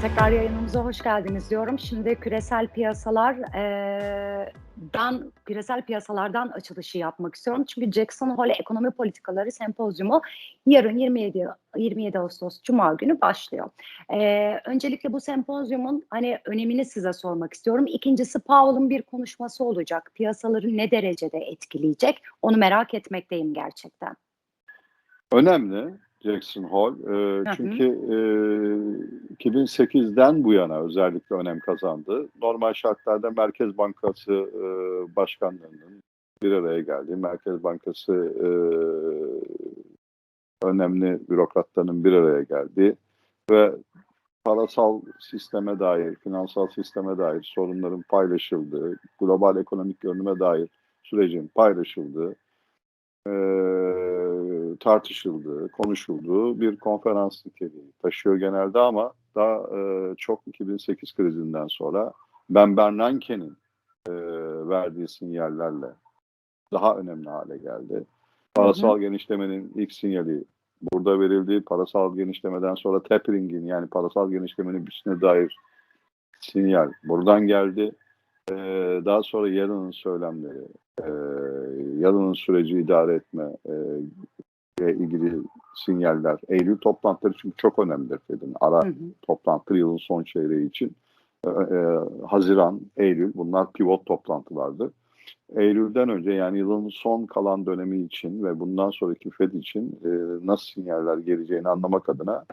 tekrar yayınımıza hoş geldiniz diyorum. Şimdi küresel piyasalar eee, dan küresel piyasalardan açılışı yapmak istiyorum. Çünkü Jackson Hole Ekonomi Politikaları Sempozyumu yarın 27 27 Ağustos Cuma günü başlıyor. Eee, öncelikle bu sempozyumun hani önemini size sormak istiyorum. İkincisi Powell'ın bir konuşması olacak. Piyasaları ne derecede etkileyecek? Onu merak etmekteyim gerçekten. Önemli Jackson Hole. Hı. çünkü e, 2008'den bu yana özellikle önem kazandı. Normal şartlarda Merkez Bankası e, başkanlarının bir araya geldiği, Merkez Bankası e, önemli bürokratlarının bir araya geldiği ve parasal sisteme dair, finansal sisteme dair sorunların paylaşıldığı, global ekonomik görünüme dair sürecin paylaşıldığı, e, tartışıldığı, konuşulduğu bir konferans niteliği taşıyor genelde ama daha e, çok 2008 krizinden sonra Ben Bernanke'nin e, verdiği sinyallerle daha önemli hale geldi. Parasal genişlemenin ilk sinyali burada verildi. Parasal genişlemeden sonra tapering'in yani parasal genişlemenin bitişine dair sinyal buradan geldi. E, daha sonra yarının söylemleri, e, yarının süreci idare etme e, ilgili sinyaller. Eylül toplantıları çünkü çok önemlidir Fed'in. Ara Hı hı. toplantı yılın son çeyreği için. E, e, Haziran, Eylül bunlar pivot toplantılardı. Eylül'den önce yani yılın son kalan dönemi için ve bundan sonraki Fed için e, nasıl sinyaller geleceğini anlamak adına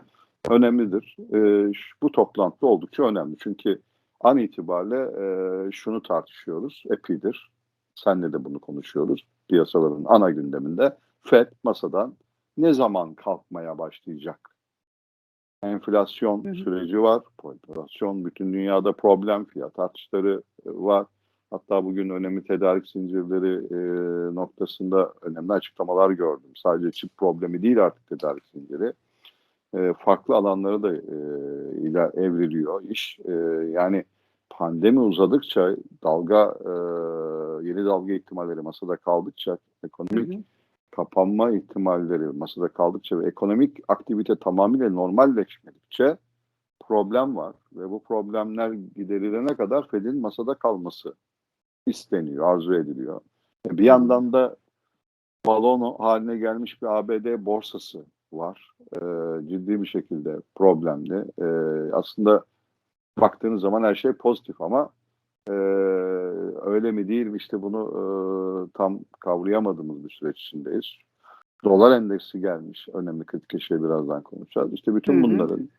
önemlidir. E, bu toplantı oldukça önemli. Çünkü an itibariyle e, şunu tartışıyoruz, epidir. Senle de bunu konuşuyoruz. Piyasaların ana gündeminde Fed masadan ne zaman kalkmaya başlayacak? Enflasyon Hı hı. süreci var. Enflasyon bütün dünyada problem, fiyat artışları e, var. Hatta bugün önemli tedarik zincirleri e, noktasında önemli açıklamalar gördüm. Sadece çip problemi değil artık tedarik zinciri. E, farklı alanlara da e, ile evriliyor iş. E, yani pandemi uzadıkça dalga e, yeni dalga ihtimalleri masada kaldıkça Hı ekonomik hı. Kapanma ihtimalleri masada kaldıkça ve ekonomik aktivite tamamıyla normalleşmedikçe problem var ve bu problemler giderilene kadar Fed'in masada kalması isteniyor, arzu ediliyor. E, Bir yandan da balon haline gelmiş bir ABD borsası var. E, ciddi bir şekilde problemli. E, aslında baktığınız zaman her şey pozitif ama e, öyle mi değil mi işte bunu e, tam kavrayamadığımız bir süreç içindeyiz. Dolar endeksi gelmiş. Önemli kritik eşya birazdan konuşacağız. İşte bütün Hı hı. bunların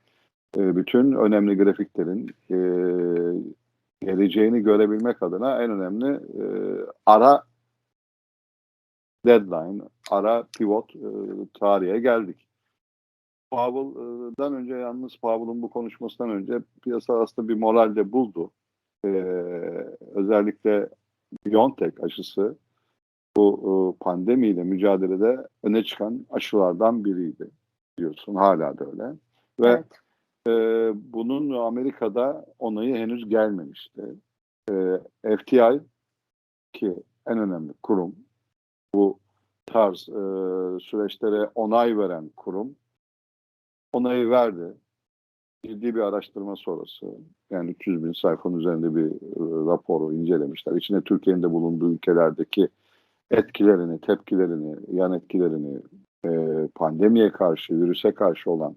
e, bütün önemli grafiklerin e, geleceğini görebilmek adına en önemli e, ara deadline, ara pivot e, tarihe geldik. Powell'dan önce yalnız Powell'ın bu konuşmasından önce piyasa aslında bir moralde buldu. E, özellikle BioNTech aşısı bu e, pandemiyle mücadelede öne çıkan aşılardan biriydi diyorsun. Hala da öyle. Ve Evet. e, bunun Amerika'da onayı henüz gelmemişti. E, FTI ki en önemli kurum bu tarz e, süreçlere onay veren kurum onayı verdi. Ciddi bir araştırma sonrası yani 300 bin sayfanın üzerinde bir e, raporu incelemişler. İçine Türkiye'nin de bulunduğu ülkelerdeki etkilerini, tepkilerini, yan etkilerini, e, pandemiye karşı, virüse karşı olan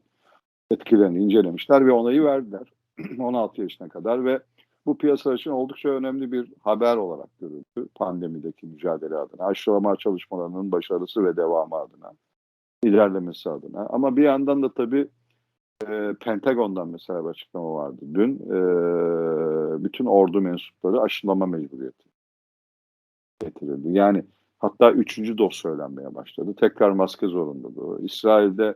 etkilerini incelemişler ve onayı verdiler 16 yaşına kadar ve bu piyasa için oldukça önemli bir haber olarak görüldü pandemideki mücadele adına, aşılama çalışmalarının başarısı ve devamı adına, ilerlemesi adına. Ama bir yandan da tabii e, Pentagon'dan mesela bir açıklama vardı. Dün e, bütün ordu mensupları aşılama mecburiyeti getirildi. Yani hatta üçüncü doz söylenmeye başladı. Tekrar maske zorunluluğu. İsrail'de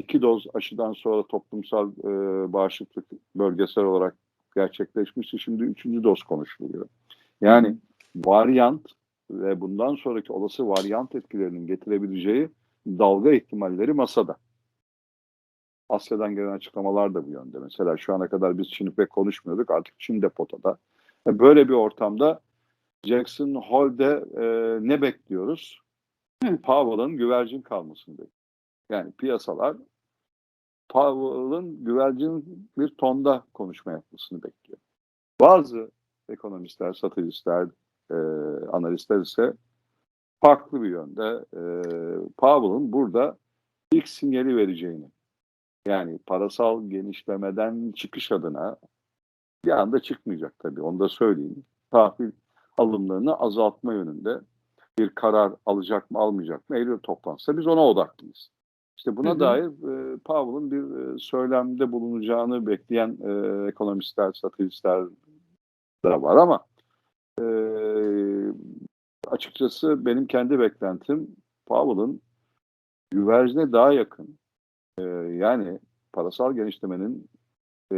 iki doz aşıdan sonra toplumsal e, bağışıklık bölgesel olarak gerçekleşmişti. Şimdi üçüncü doz konuşuluyor. Yani varyant ve bundan sonraki olası varyant etkilerinin getirebileceği dalga ihtimalleri masada. Asya'dan gelen açıklamalar da bu yönde. Mesela şu ana kadar biz Çin'i pek konuşmuyorduk. Artık Çin de potada. E, Böyle bir ortamda Jackson Hole'de e, ne bekliyoruz? Powell'ın güvercin kalmasını bekliyoruz. Yani piyasalar Powell'ın güvercin bir tonda konuşma yapmasını bekliyor. Bazı ekonomistler, stratejistler, e, analistler ise farklı bir yönde e, Powell'ın burada ilk sinyali vereceğini yani parasal genişlemeden çıkış adına bir anda çıkmayacak tabii onu da söyleyeyim. Tahvil alımlarını azaltma yönünde bir karar alacak mı almayacak mı Eylül toplantısında biz ona odaklıyız. İşte buna Hı hı. dair e, Powell'ın bir e, söylemde bulunacağını bekleyen e, ekonomistler, stratejistler de var ama e, açıkçası benim kendi beklentim Powell'ın güvercine daha yakın e, yani parasal genişlemenin e,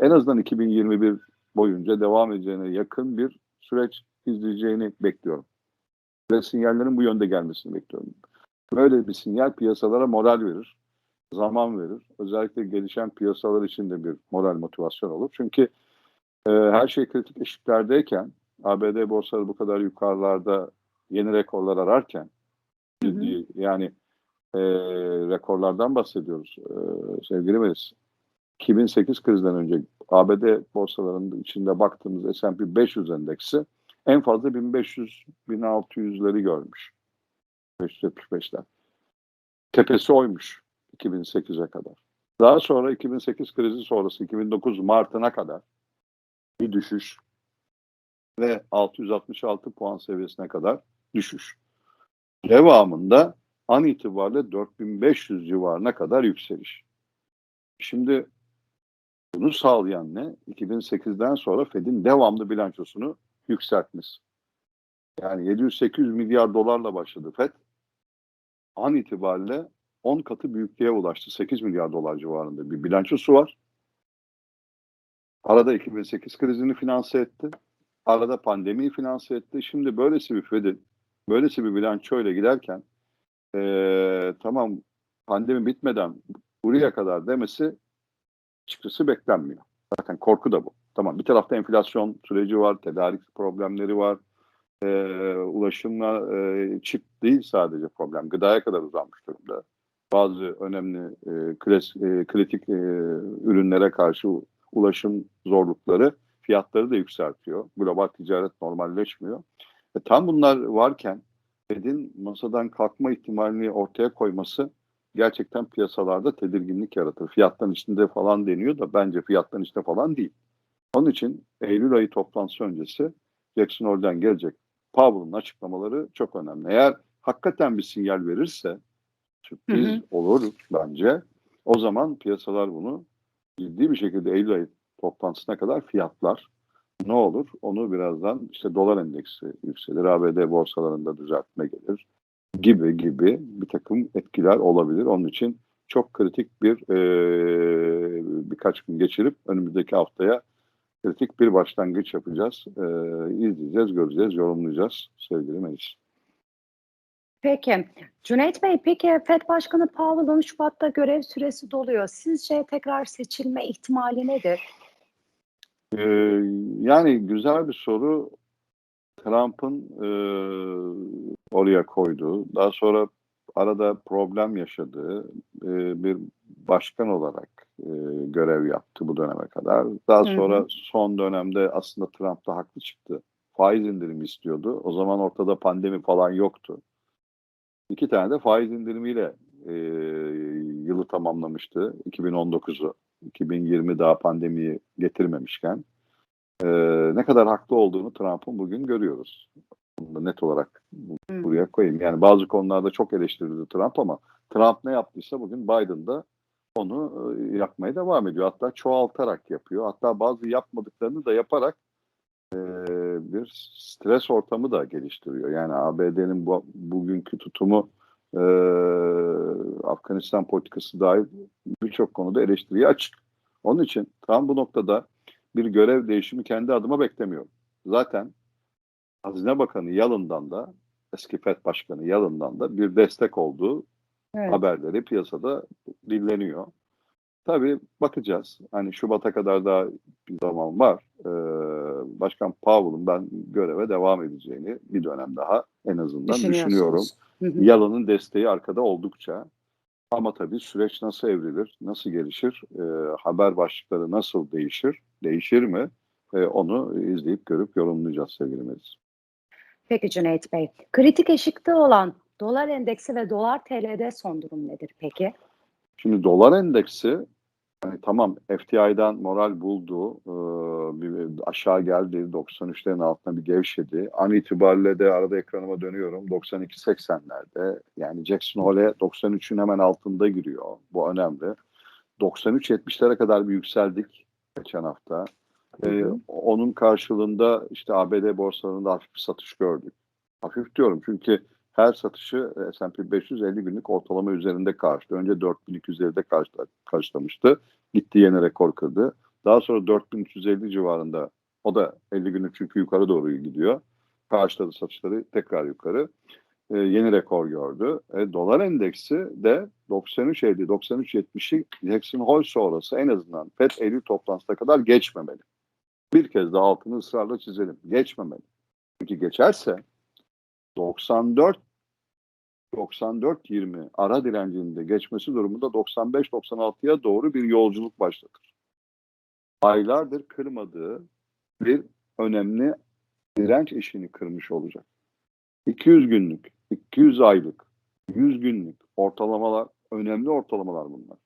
en azından 2021 boyunca devam edeceğine yakın bir süreç izleyeceğini bekliyorum. Ve sinyallerin bu yönde gelmesini bekliyorum. Böyle bir sinyal piyasalara moral verir, zaman verir. Özellikle gelişen piyasalar için de bir moral motivasyon olur. Çünkü e, her şey kritik eşiklerdeyken, ABD borsaları bu kadar yukarılarda yeni rekorlar ararken, Hı hı. yani e, rekorlardan bahsediyoruz e, sevgili Melis. 2008 krizden önce ABD borsalarının içinde baktığımız S&P 500 endeksi en fazla 1500-1600'leri görmüş. 575'ler. Tepesi oymuş 2008'e kadar. Daha sonra 2008 krizi sonrası 2009 Mart'ına kadar bir düşüş ve 666 puan seviyesine kadar düşüş. Devamında an itibariyle 4500 civarına kadar yükseliş. Şimdi bunu sağlayan ne? 2008'den sonra Fed'in devamlı bilançosunu yükseltmesi. Yani 700-800 milyar dolarla başladı Fed. An itibariyle 10 katı büyüklüğe ulaştı. 8 milyar dolar civarında bir bilançosu var. Arada 2008 krizini finanse etti. Arada pandemiyi finanse etti. Şimdi böylesi bir Fed'in, böylesi bir bilançoyla giderken eee, tamam pandemi bitmeden buraya kadar demesi açıkçası beklenmiyor. Zaten korku da bu. Tamam bir tarafta enflasyon süreci var, tedarik problemleri var. Ee, ulaşımla e, çip değil sadece problem. Gıdaya kadar uzanmış durumda. Bazı önemli e, klas, e, kritik e, ürünlere karşı ulaşım zorlukları fiyatları da yükseltiyor. Global ticaret normalleşmiyor. E, tam bunlar varken Fed'in masadan kalkma ihtimalini ortaya koyması gerçekten piyasalarda tedirginlik yaratır. Fiyattan içinde falan deniyor da bence fiyattan içinde falan değil. Onun için Eylül ayı toplantısı öncesi Jackson Hole'den gelecek Powell'ın açıklamaları çok önemli. Eğer hakikaten bir sinyal verirse sürpriz Hı hı. olur bence. O zaman piyasalar bunu ciddi bir şekilde Eylül ayı toplantısına kadar fiyatlar. Ne olur? Onu birazdan işte dolar endeksi yükselir, ABD borsalarında düzeltme gelir gibi gibi bir takım etkiler olabilir. Onun için çok kritik bir e, birkaç gün geçirip önümüzdeki haftaya kritik bir başlangıç yapacağız. E, izleyeceğiz, göreceğiz, yorumlayacağız sevgili Melis. Peki. Cüneyt Bey, peki FED Başkanı Powell'ın Şubat'ta görev süresi doluyor. Sizce tekrar seçilme ihtimali nedir? E, yani güzel bir soru. Trump'ın e, oraya koyduğu, daha sonra arada problem yaşadığı e, bir başkan olarak e, görev yaptı bu döneme kadar. Daha Hı hı. sonra son dönemde aslında Trump da haklı çıktı. Faiz indirimi istiyordu. O zaman ortada pandemi falan yoktu. İki tane de faiz indirimiyle e, yılı tamamlamıştı 2019'u. 2020 daha pandemiyi getirmemişken. E, ne kadar haklı olduğunu Trump'ın bugün görüyoruz. Bunu da net olarak buraya koyayım. Yani bazı konularda çok eleştirildi Trump ama Trump ne yaptıysa bugün Biden da onu e, yapmaya devam ediyor. Hatta çoğaltarak yapıyor. Hatta bazı yapmadıklarını da yaparak e, bir stres ortamı da geliştiriyor. Yani ABD'nin bu, bugünkü tutumu e, Afganistan politikası dahil birçok konuda eleştiriye açık. Onun için tam bu noktada bir görev değişimi kendi adıma beklemiyorum. Zaten Hazine Bakanı Yalın'dan da eski FED Başkanı Yalın'dan da bir destek olduğu Evet. haberleri piyasada dinleniyor. Tabii bakacağız. Hani Şubat'a kadar daha bir zaman var. Ee, Başkan Powell'ın ben göreve devam edeceğini bir dönem daha en azından düşünüyorum. Yalın'ın desteği arkada oldukça. Ama tabii süreç nasıl evrilir, nasıl gelişir, e, haber başlıkları nasıl değişir, değişir mi? E, onu izleyip görüp yorumlayacağız sevgili Melis. Peki Cüneyt Bey. Kritik eşikte olan dolar endeksi ve dolar TL'de son durum nedir peki? Şimdi dolar endeksi hani tamam FTI'den moral buldu, e, bir aşağı geldi, 93'lerin altına bir gevşedi. An itibariyle de arada ekranıma dönüyorum 92-80'lerde. Yani Jackson Hole 93'ün hemen altında giriyor. Bu önemli. 93-70'lere kadar bir yükseldik geçen hafta. E, onun karşılığında işte ABD borsalarında hafif bir satış gördük. Hafif diyorum çünkü her satışı e, S&P 550 günlük ortalama üzerinde karşıladı. Önce 4250'de karşıla, karşılamıştı. Gitti yeni rekor kırdı. Daha sonra 4350 civarında o da 50 günlük çünkü yukarı doğru gidiyor. Karşıladı satışları tekrar yukarı. E, yeni rekor gördü. E, dolar endeksi de 93.50, 93.70'i Jackson Hole sonrası en azından FED Eylül toplantısına kadar geçmemeli. Bir kez daha altını ısrarla çizelim. Geçmemeli. Çünkü geçerse 94 94-20 ara direncinde geçmesi durumunda 95-96'ya doğru bir yolculuk başlatır. Aylardır kırmadığı bir önemli direnç eşiğini kırmış olacak. 200 günlük, 200 aylık, 100 günlük ortalamalar, önemli ortalamalar bunlar.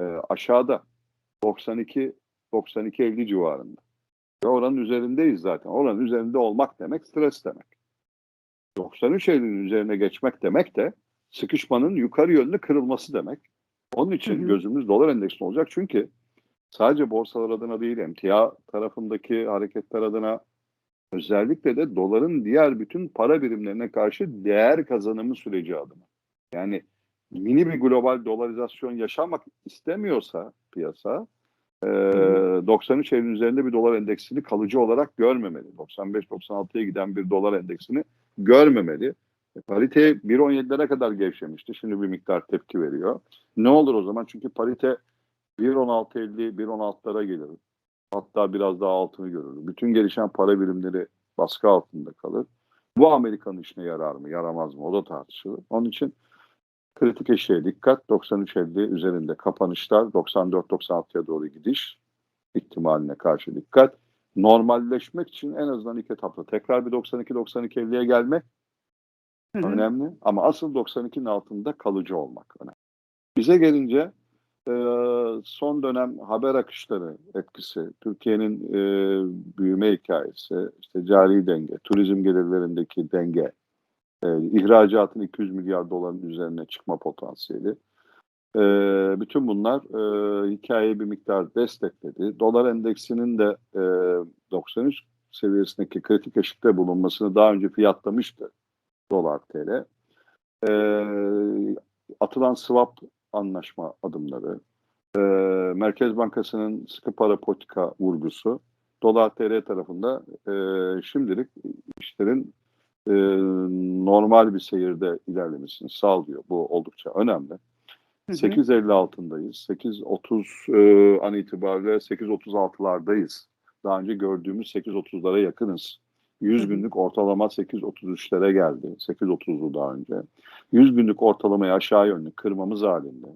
Ee, aşağıda 92 92-50 civarında. Ve oranın üzerindeyiz zaten. Oranın üzerinde olmak demek stres demek. 93 Eylül'ün üzerine geçmek demek de sıkışmanın yukarı yönlü kırılması demek. Onun için Hı hı. gözümüz dolar endeksinde olacak. Çünkü sadece borsalar adına değil, emtia tarafındaki hareketler adına özellikle de doların diğer bütün para birimlerine karşı değer kazanımı süreci adına. Yani mini bir global dolarizasyon yaşamak istemiyorsa piyasa e, 93 Eylül üzerinde bir dolar endeksini kalıcı olarak görmemeli. 95-96'ya giden bir dolar endeksini görmemeli. E, Parite 1.17'lere kadar gevşemişti. Şimdi bir miktar tepki veriyor. Ne olur o zaman? Çünkü parite 1.16.50, 1.16'lara gelir. Hatta biraz daha altını görür. Bütün gelişen para birimleri baskı altında kalır. Bu Amerika'nın işine yarar mı, yaramaz mı? O da tartışılır. Onun için kritik eşeğe dikkat. 93.50 üzerinde kapanışlar, 94-96'ya doğru gidiş ihtimaline karşı dikkat normalleşmek için en azından ilk etapta tekrar bir 92-92-50'ye gelmek Hı hı. önemli. Ama asıl 92'nin altında kalıcı olmak önemli. Bize gelince e, son dönem haber akışları etkisi, Türkiye'nin e, büyüme hikayesi, işte cari denge, turizm gelirlerindeki denge, e, ihracatın 200 milyar doların üzerine çıkma potansiyeli, e, bütün bunlar e, hikayeyi bir miktar destekledi. Dolar endeksinin de e, 93 seviyesindeki kritik eşikte bulunmasını daha önce fiyatlamıştı dolar TL. E, atılan swap anlaşma adımları, e, Merkez Bankası'nın sıkı para politika vurgusu, dolar TL tarafında e, şimdilik işlerin e, normal bir seyirde ilerlemesini sağlıyor. Bu oldukça önemli. Hı hı. 8.50 altındayız. 8.30 e, an itibariyle 8.36'lardayız. Daha önce gördüğümüz 8.30'lara yakınız. 100 Hı hı. günlük ortalama 8.33'lere geldi. 8.30'lu daha önce. 100 günlük ortalamayı aşağı yönlü kırmamız halinde.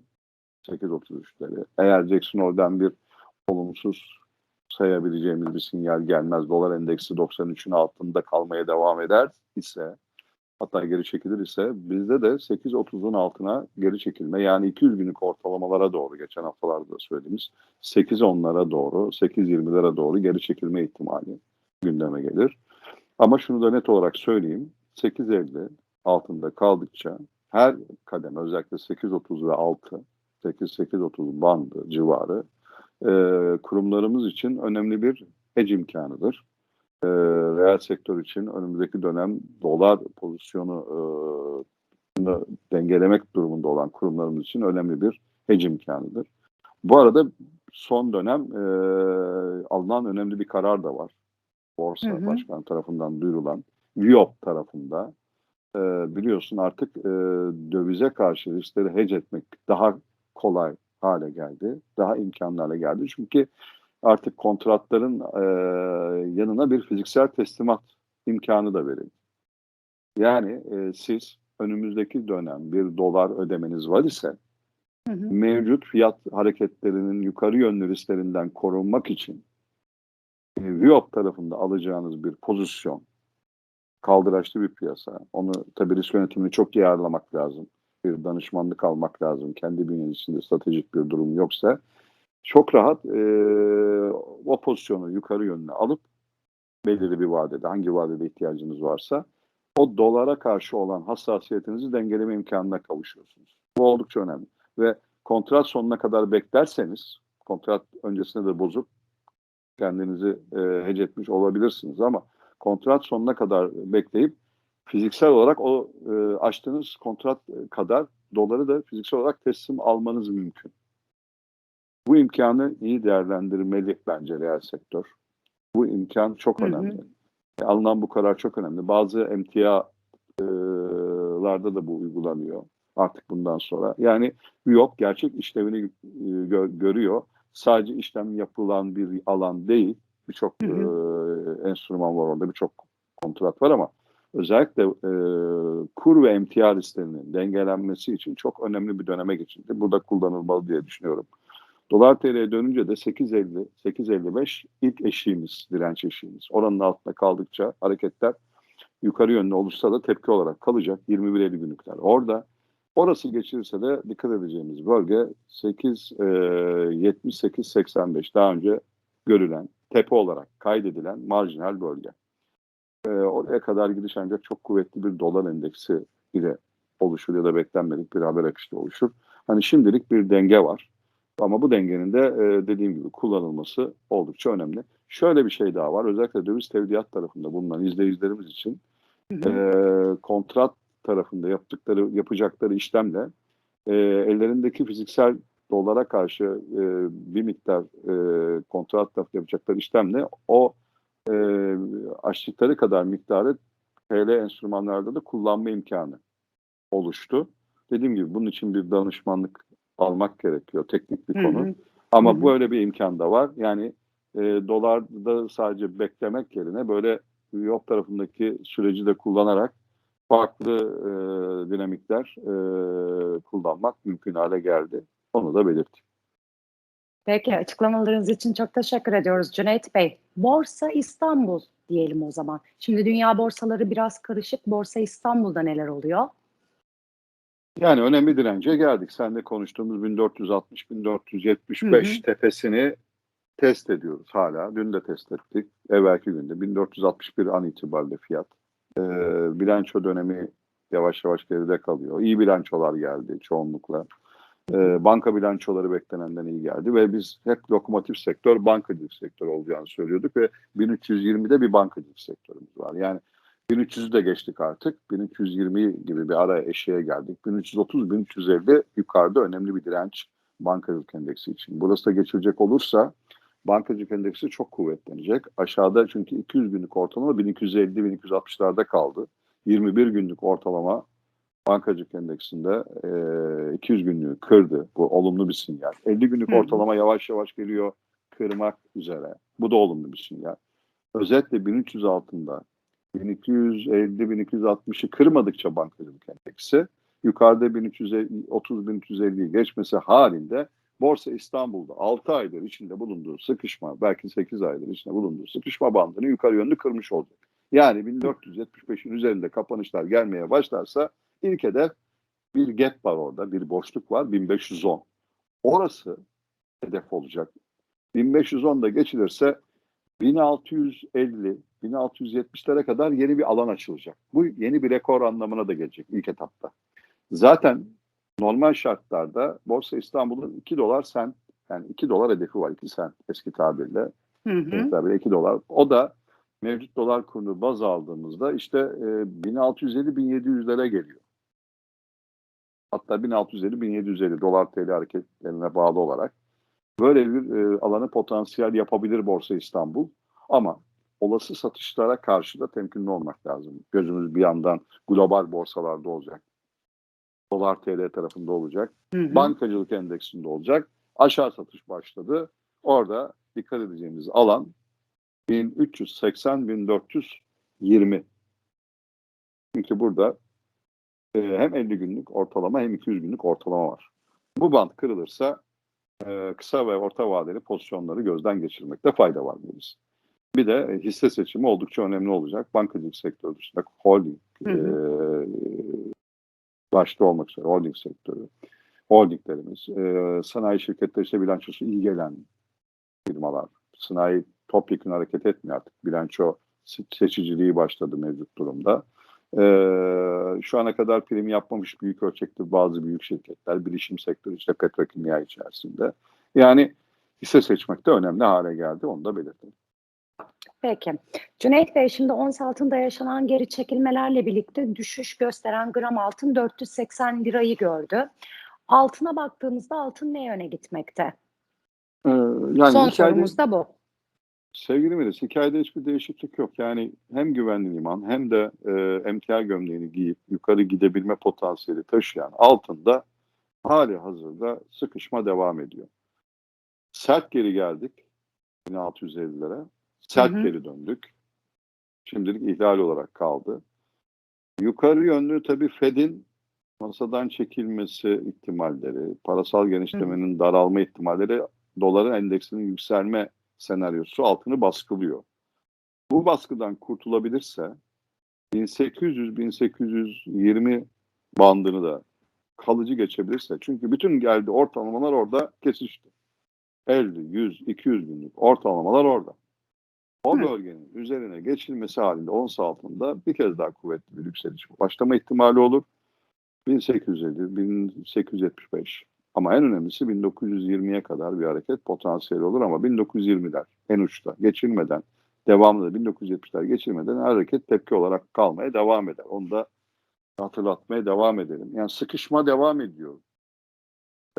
8.33'leri. Eğer Jackson Hole'den bir olumsuz sayabileceğimiz bir sinyal gelmez. Dolar endeksi 93'ün altında kalmaya devam eder ise hatta geri çekilir ise bizde de 8.30'un altına geri çekilme yani 200 günlük ortalamalara doğru geçen haftalarda da söylediğimiz 8.10'lara doğru 8.20'lere doğru geri çekilme ihtimali gündeme gelir. Ama şunu da net olarak söyleyeyim 8.50 altında kaldıkça her kademe özellikle 8.30 ve altı 8-8.30 bandı civarı e, kurumlarımız için önemli bir hedge imkanıdır e, reel sektör için önümüzdeki dönem dolar pozisyonu e, dengelemek durumunda olan kurumlarımız için önemli bir hedge imkanıdır. Bu arada son dönem e, alınan önemli bir karar da var. Borsa Hı hı. Başkanı tarafından duyurulan, VIOP tarafında e, biliyorsun artık e, dövize karşı riskleri hedge etmek daha kolay hale geldi. Daha imkanlı hale geldi. Çünkü artık kontratların e, yanına bir fiziksel teslimat imkanı da verildi. Yani e, siz önümüzdeki dönem bir dolar ödemeniz var ise Hı hı. mevcut fiyat hareketlerinin yukarı yönlü risklerinden korunmak için e, Viyop tarafında alacağınız bir pozisyon kaldıraçlı bir piyasa. Onu tabii risk yönetimini çok iyi ayarlamak lazım. Bir danışmanlık almak lazım. Kendi bünyeniz içinde stratejik bir durum yoksa çok rahat e, o pozisyonu yukarı yönüne alıp belirli bir vadede, hangi vadede ihtiyacınız varsa o dolara karşı olan hassasiyetinizi dengeleme imkanına kavuşuyorsunuz. Bu oldukça önemli. Ve kontrat sonuna kadar beklerseniz, kontrat öncesinde de bozup kendinizi e, hece etmiş olabilirsiniz ama kontrat sonuna kadar bekleyip fiziksel olarak o e, açtığınız kontrat kadar doları da fiziksel olarak teslim almanız mümkün. Bu imkanı iyi değerlendirmeli bence reel sektör. Bu imkan çok Hı hı. önemli. E, Alınan bu karar çok önemli. Bazı emtialarda da bu uygulanıyor artık bundan sonra. Yani yok gerçek işlevini e, gö- görüyor. Sadece işlem yapılan bir alan değil. Birçok Hı e, enstrüman var orada, birçok kontrat var ama özellikle e, kur ve emtia risklerinin dengelenmesi için çok önemli bir döneme geçildi. Bu da kullanılmalı diye düşünüyorum. Dolar TL'ye dönünce de 8.50, 8.55 ilk eşiğimiz, direnç eşiğimiz. Oranın altında kaldıkça hareketler yukarı yönlü olursa da tepki olarak kalacak 21.50 günlükler. Orada orası geçirirse de dikkat edeceğimiz bölge 8 e, 78 85 daha önce görülen tepe olarak kaydedilen marjinal bölge. E, oraya kadar gidiş ancak çok kuvvetli bir dolar endeksi ile oluşur ya da beklenmedik bir haber akışı oluşur. Hani şimdilik bir denge var. Ama bu dengenin de e, dediğim gibi kullanılması oldukça önemli. Şöyle bir şey daha var. Özellikle döviz tevdiat tarafında bulunan izleyicilerimiz için e, kontrat tarafında yaptıkları yapacakları işlemle e, ellerindeki fiziksel dolara karşı e, bir miktar e, kontrat tarafında yapacakları işlemle o e, açtıkları kadar miktarı TL enstrümanlarda da kullanma imkanı oluştu. Dediğim gibi bunun için bir danışmanlık almak gerekiyor. Teknik bir Hı konu. hı. Ama Hı hı. böyle bir imkan da var. Yani e, dolarda sadece beklemek yerine böyle yok tarafındaki süreci de kullanarak farklı e, dinamikler e, kullanmak mümkün hale geldi. Onu da belirteyim. Peki açıklamalarınız için çok teşekkür ediyoruz Cüneyt Bey. Borsa İstanbul diyelim o zaman. Şimdi dünya borsaları biraz karışık. Borsa İstanbul'da neler oluyor? Yani önemli dirence geldik. Sen de konuştuğumuz 1460-1475 Hı hı. tepesini test ediyoruz hala. Dün de test ettik. Evvelki günde 1461 an itibariyle fiyat. Ee, bilanço dönemi yavaş yavaş geride kalıyor. İyi bilançolar geldi çoğunlukla. Ee, banka bilançoları beklenenden iyi geldi ve biz hep lokomotif sektör bankacılık sektörü olacağını söylüyorduk ve 1320'de bir bankacılık sektörümüz var. Yani 1300'ü de geçtik artık. 1320 gibi bir ara eşiğe geldik. 1330-1350 yukarıda önemli bir direnç bankacılık endeksi için. Burası da geçilecek olursa bankacılık endeksi çok kuvvetlenecek. Aşağıda çünkü 200 günlük ortalama 1250-1260'larda kaldı. 21 günlük ortalama bankacılık endeksinde e, 200 günlüğü kırdı. Bu olumlu bir sinyal. 50 günlük hı. ortalama yavaş yavaş geliyor kırmak üzere. Bu da olumlu bir sinyal. Özetle 1300 altında 1250-1260'ı kırmadıkça bankacılık endeksi yukarıda 1330-1350'yi geçmesi halinde Borsa İstanbul'da 6 aydır içinde bulunduğu sıkışma, belki 8 aydır içinde bulunduğu sıkışma bandını yukarı yönlü kırmış olacak. Yani 1475'in üzerinde kapanışlar gelmeye başlarsa ilk hedef bir gap var orada, bir boşluk var 1510. Orası hedef olacak. 1510 da geçilirse 1650, 1670'lere kadar yeni bir alan açılacak. Bu yeni bir rekor anlamına da gelecek ilk etapta. Zaten normal şartlarda Borsa İstanbul'un 2 dolar sen yani 2 dolar hedefi var 2 sen eski tabirle. Hı hı. Tabirle 2 dolar. O da mevcut dolar kurunu baz aldığımızda işte e, 1650-1700'lere geliyor. Hatta 1650-1750 dolar TL hareketlerine bağlı olarak böyle bir e, alanı potansiyel yapabilir Borsa İstanbul. Ama olası satışlara karşı da temkinli olmak lazım. Gözümüz bir yandan global borsalarda olacak. Dolar TL tarafında olacak. Hı hı. Bankacılık endeksinde olacak. Aşağı satış başladı. Orada dikkat edeceğimiz alan 1380-1420. Çünkü burada e, hem 50 günlük ortalama hem 200 günlük ortalama var. Bu band kırılırsa e, kısa ve orta vadeli pozisyonları gözden geçirmekte fayda var diyoruz. Bir de hisse seçimi oldukça önemli olacak. Bankacılık sektörü dışında holding Hı e, başta olmak üzere holding sektörü, holdinglerimiz, e, sanayi şirketleri ise bilançosu iyi gelen firmalar. Sanayi topyekun hareket etmiyor artık. Bilanço se- seçiciliği başladı mevcut durumda. Ee, şu ana kadar prim yapmamış büyük ölçekte bazı büyük şirketler, bilişim sektörü işte petrokimya içerisinde. Yani hisse seçmek de önemli hale geldi. Onu da belirtelim. Peki. Cüneyt Bey şimdi ons altında yaşanan geri çekilmelerle birlikte düşüş gösteren gram altın 480 lirayı gördü. Altına baktığımızda altın ne yöne gitmekte? Ee, yani Son hikayede, sorumuz da bu. sevgili Melis, hikayede hiçbir değişiklik yok. Yani hem güvenli liman hem de e, emtia gömleğini giyip yukarı gidebilme potansiyeli taşıyan altında hali hazırda sıkışma devam ediyor. Sert geri geldik 1650'lere. Sert Hı hı. geri döndük. Şimdilik ihlal olarak kaldı. Yukarı yönlü tabii Fed'in masadan çekilmesi ihtimalleri, parasal genişlemenin daralma ihtimalleri doların endeksinin yükselme senaryosu altını baskılıyor. Bu baskıdan kurtulabilirse 1800-1820 bandını da kalıcı geçebilirse çünkü bütün geldi ortalamalar orada kesişti. 50, 100, 200 günlük ortalamalar orada. O bölgenin üzerine geçilmesi halinde ons altında bir kez daha kuvvetli bir yükseliş başlama ihtimali olur. 1850, 1875 ama en önemlisi 1920'ye kadar bir hareket potansiyeli olur ama 1920'ler en uçta geçilmeden devamlı da 1970'ler geçilmeden hareket tepki olarak kalmaya devam eder. Onu da hatırlatmaya devam edelim. Yani sıkışma devam ediyor.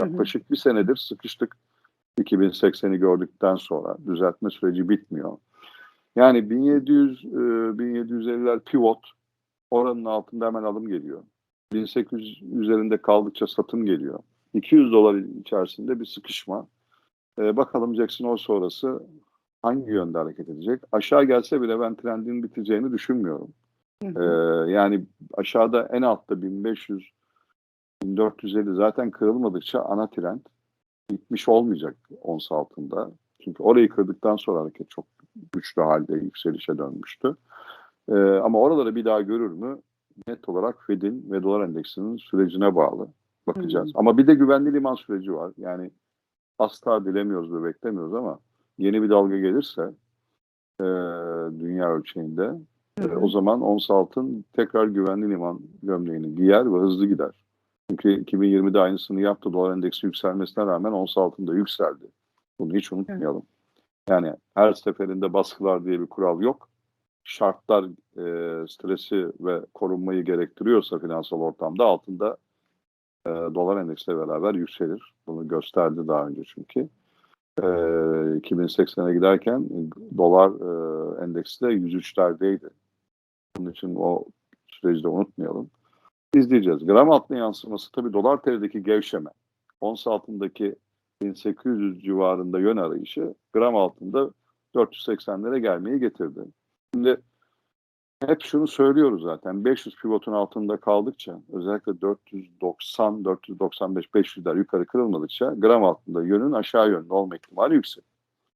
Yaklaşık bir senedir sıkıştık 2080'i gördükten sonra düzeltme süreci bitmiyor. Yani 1700 e, 1750'ler pivot oranın altında hemen alım geliyor. 1800 üzerinde kaldıkça satım geliyor. 200 dolar içerisinde bir sıkışma. E, bakalım Jackson Hole sonrası hangi yönde hareket edecek? Aşağı gelse bile ben trendin biteceğini düşünmüyorum. Hı hı. yani aşağıda en altta 1500 1450 zaten kırılmadıkça ana trend bitmiş olmayacak ons altında. Çünkü orayı kırdıktan sonra hareket çok güçlü halde yükselişe dönmüştü. Ee, ama oraları bir daha görür mü? Net olarak Fed'in ve dolar endeksinin sürecine bağlı. Bakacağız. Ama bir de güvenli liman süreci var. Yani asla dilemiyoruz ve beklemiyoruz ama yeni bir dalga gelirse e, dünya ölçeğinde Hı e, hı. o zaman ons altın tekrar güvenli liman gömleğini giyer ve hızlı gider. Çünkü 2020'de aynısını yaptı. Dolar endeksi yükselmesine rağmen ons altın da yükseldi. Bunu hiç unutmayalım. Yani her seferinde baskılar diye bir kural yok. Şartlar e, stresi ve korunmayı gerektiriyorsa finansal ortamda altında e, dolar endeksiyle beraber yükselir. Bunu gösterdi daha önce çünkü. E, 2080'e giderken dolar e, endeksi de 103'lerdeydi. Bunun için o süreci de unutmayalım. İzleyeceğiz. Gram altına yansıması tabii dolar TL'deki gevşeme. Ons altındaki 1800 civarında yön arayışı gram altında 480'lere gelmeyi getirdi. Şimdi hep şunu söylüyoruz zaten 500 pivotun altında kaldıkça özellikle 490, 495, 500'ler yukarı kırılmadıkça gram altında yönün aşağı yönlü olma ihtimali yüksek.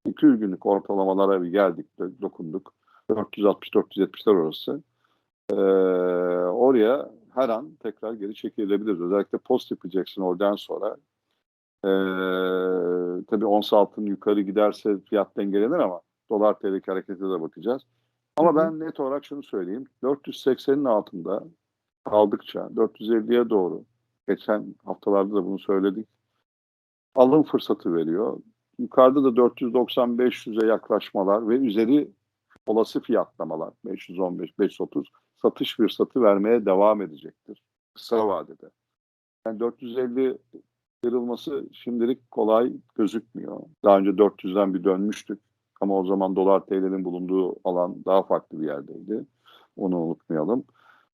200 günlük ortalamalara bir geldik, dokunduk. 460-470'ler orası. Ee, oraya her an tekrar geri çekilebiliriz. Özellikle post yapacaksın oradan sonra. Ee, tabii ons altın yukarı giderse fiyat dengelenir ama dolar TL'deki harekete de bakacağız. Ama ben net olarak şunu söyleyeyim. 480'in altında kaldıkça 450'ye doğru geçen haftalarda da bunu söyledik. Alım fırsatı veriyor. Yukarıda da 490-500'e yaklaşmalar ve üzeri olası fiyatlamalar 515, 530 satış fırsatı vermeye devam edecektir kısa vadede. Yani 450 kırılması şimdilik kolay gözükmüyor. Daha önce 400'den bir dönmüştük ama o zaman dolar TL'nin bulunduğu alan daha farklı bir yerdeydi. Onu unutmayalım.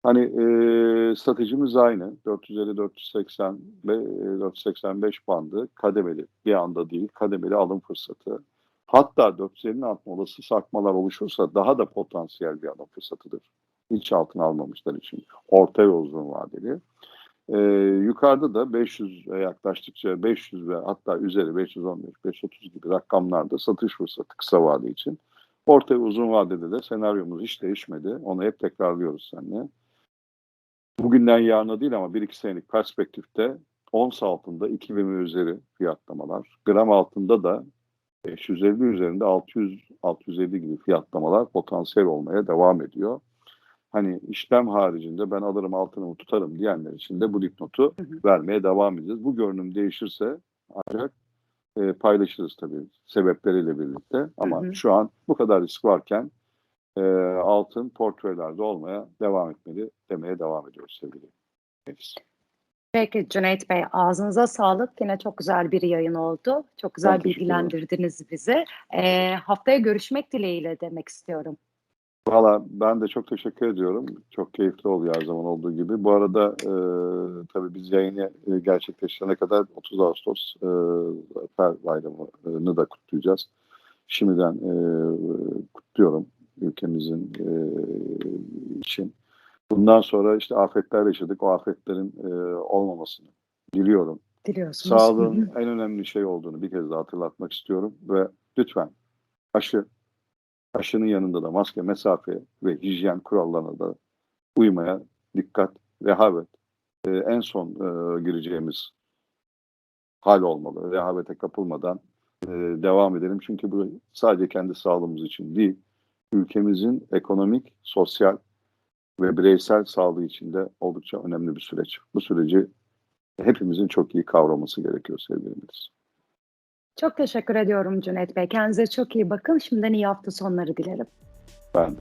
Hani e, stratejimiz aynı. 450-480 ve e, 485 bandı kademeli. Bir anda değil, kademeli alım fırsatı. Hatta 450'nin altında olası sarkmalar oluşursa daha da potansiyel bir alım fırsatıdır. Hiç altına almamışlar için. Orta ve uzun vadeli. Ee, yukarıda da 500'e yaklaştıkça 500 ve hatta üzeri 515, 530 gibi rakamlarda satış fırsatı kısa vade için. Orta ve uzun vadede de senaryomuz hiç değişmedi. Onu hep tekrarlıyoruz seninle. Bugünden yarına değil ama 1-2 senelik perspektifte ons altında 2000 ve üzeri fiyatlamalar, gram altında da 550 üzerinde 600-650 gibi fiyatlamalar potansiyel olmaya devam ediyor. Hani işlem haricinde ben alırım altınımı tutarım diyenler için de bu dipnotu Hı hı. vermeye devam edeceğiz. Bu görünüm değişirse ancak e, paylaşırız tabii sebepleriyle birlikte. Ama Hı hı. şu an bu kadar risk varken e, altın portföylerde olmaya devam etmeli demeye devam ediyoruz sevgili Nefis. Peki Cüneyt Bey ağzınıza sağlık. Yine çok güzel bir yayın oldu. Çok güzel Ben bilgilendirdiniz bizi. Ee, haftaya görüşmek dileğiyle demek istiyorum. Valla ben de çok teşekkür ediyorum. Çok keyifli oluyor her zaman olduğu gibi. Bu arada e, tabii biz yayını e, gerçekleştirene kadar 30 Ağustos e, Zafer Bayramı'nı da kutlayacağız. Şimdiden e, kutluyorum ülkemizin e, için. Bundan sonra işte afetler yaşadık. O afetlerin e, olmamasını biliyorum. Diliyorsunuz. Sağlığın en önemli şey olduğunu bir kez daha hatırlatmak istiyorum ve lütfen aşı, aşının yanında da maske, mesafe ve hijyen kurallarına da uymaya dikkat, rehavet e, en son e, gireceğimiz hal olmalı. Rehavete kapılmadan e, devam edelim. Çünkü bu sadece kendi sağlığımız için değil, ülkemizin ekonomik, sosyal ve bireysel sağlığı için de oldukça önemli bir süreç. Bu süreci hepimizin çok iyi kavraması gerekiyor sevgili Melis. Çok teşekkür ediyorum Cüneyt Bey. Kendinize çok iyi bakın. Şimdiden iyi hafta sonları dilerim. Ben de.